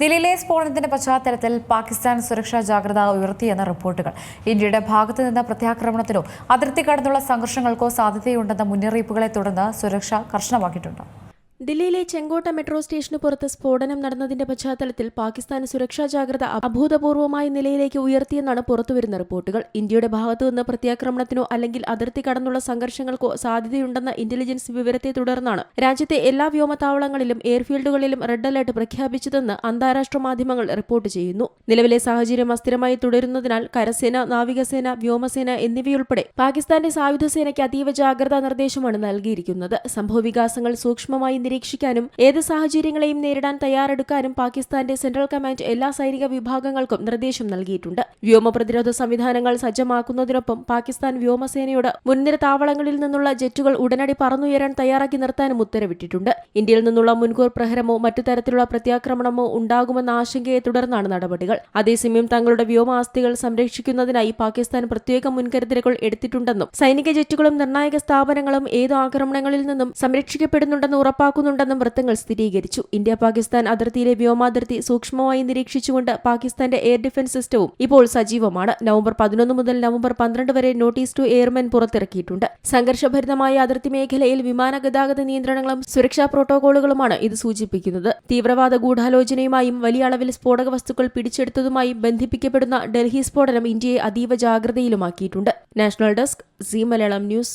ദില്ലിയിലെ സ്ഫോടനത്തിന്റെ പശ്ചാത്തലത്തിൽ പാകിസ്ഥാൻ സുരക്ഷാ ജാഗ്രത ഉയർത്തിയെന്ന റിപ്പോർട്ടുകൾ. ഇന്ത്യയുടെ ഭാഗത്തു നിന്ന് പ്രത്യാക്രമണത്തിനോ അതിർത്തി കടന്നുള്ള സംഘർഷങ്ങൾക്കോ സാധ്യതയുണ്ടെന്ന മുന്നറിയിപ്പുകളെ തുടർന്ന് സുരക്ഷ കർശനമാക്കിയിട്ടുണ്ട്. ദില്ലിയിലെ ചെങ്കോട്ട മെട്രോ സ്റ്റേഷന് പുറത്ത് സ്ഫോടനം നടന്നതിന്റെ പശ്ചാത്തലത്തിൽ പാകിസ്ഥാൻ സുരക്ഷാ ജാഗ്രത അഭൂതപൂർവമായ നിലയിലേക്ക് ഉയർത്തിയെന്നാണ് പുറത്തുവരുന്ന റിപ്പോർട്ടുകൾ. ഇന്ത്യയുടെ ഭാഗത്തുനിന്ന് പ്രത്യാക്രമണത്തിനോ അല്ലെങ്കിൽ അതിർത്തി കടന്നുള്ള സംഘർഷങ്ങൾക്കോ സാധ്യതയുണ്ടെന്ന ഇന്റലിജൻസ് വിവരത്തെ തുടർന്നാണ് രാജ്യത്തെ എല്ലാ വ്യോമത്താവളങ്ങളിലും എയർഫീൽഡുകളിലും റെഡ് അലർട്ട് പ്രഖ്യാപിച്ചതെന്ന് അന്താരാഷ്ട്ര മാധ്യമങ്ങൾ റിപ്പോർട്ട് ചെയ്യുന്നു. നിലവിലെ സാഹചര്യം അസ്ഥിരമായി തുടരുന്നതിനാൽ കരസേന നാവികസേന വ്യോമസേന എന്നിവയുൾപ്പെടെ പാകിസ്ഥാന്റെ സായുധ സേനയ്ക്ക് അതീവ ജാഗ്രതാ നിർദ്ദേശമാണ് നൽകിയിരിക്കുന്നത്. സംഭവ വികാസങ്ങൾ സൂക്ഷ്മമായി നിരീക്ഷിക്കാനും ഏത് സാഹചര്യങ്ങളെയും നേരിടാൻ തയ്യാറെടുക്കാനും പാകിസ്ഥാന്റെ സെൻട്രൽ കമാൻഡ് എല്ലാ സൈനിക വിഭാഗങ്ങൾക്കും നിർദ്ദേശം നൽകിയിട്ടുണ്ട്. വ്യോമ പ്രതിരോധ സംവിധാനങ്ങൾ സജ്ജമാക്കുന്നതിനൊപ്പം പാകിസ്ഥാൻ വ്യോമസേനയോട് മുൻനിര താവളങ്ങളിൽ നിന്നുള്ള ജെറ്റുകൾ ഉടനടി പറന്നുയരാൻ തയ്യാറാക്കി നിർത്താനും ഉത്തരവിട്ടിട്ടുണ്ട്. ഇന്ത്യയിൽ നിന്നുള്ള മുൻകൂർ പ്രഹരമോ മറ്റു തരത്തിലുള്ള പ്രത്യാക്രമണമോ ഉണ്ടാകുമെന്ന ആശങ്കയെ തുടർന്നാണ് നടപടികൾ. അതേസമയം തങ്ങളുടെ വ്യോമാസ്തികൾ സംരക്ഷിക്കുന്നതിനായി പാകിസ്ഥാൻ പ്രത്യേക മുൻകരുതലുകൾ എടുത്തിട്ടുണ്ടെന്നും സൈനിക ജെറ്റുകളും നിർണായക സ്ഥാപനങ്ങളും ഏത് ആക്രമണങ്ങളിൽ നിന്നും സംരക്ഷിക്കപ്പെടുന്നുണ്ടെന്ന് ഉറപ്പാക്കുന്നുണ്ടെന്നും വൃത്തങ്ങൾ സ്ഥിരീകരിച്ചു. ഇന്ത്യ പാകിസ്ഥാൻ അതിർത്തിയിലെ വ്യോമാതിർത്തി സൂക്ഷ്മമായി നിരീക്ഷിച്ചുകൊണ്ട് പാകിസ്ഥാന്റെ എയർ ഡിഫൻസ് സിസ്റ്റവും ഇപ്പോൾ സജീവമാണ്. നവംബർ പതിനൊന്ന് മുതൽ നവംബർ പന്ത്രണ്ട് വരെ നോട്ടീസ് ടു എയർമെൻ പുറത്തിറക്കിയിട്ടുണ്ട്. സംഘർഷഭരിതമായ അതിർത്തി മേഖലയിൽ വിമാന ഗതാഗത നിയന്ത്രണങ്ങളും സുരക്ഷാ പ്രോട്ടോകോളുകളുമാണ് ഇത് സൂചിപ്പിക്കുന്നത്. തീവ്രവാദ ഗൂഢാലോചനയുമായും വലിയ അളവിൽ സ്ഫോടക വസ്തുക്കൾ പിടിച്ചെടുത്തതുമായും ബന്ധിപ്പിക്കപ്പെടുന്ന ഡൽഹി സ്ഫോടനം ഇന്ത്യയെ അതീവ ജാഗ്രതയിലുമാക്കിയിട്ടുണ്ട്. National desk C Malayalam news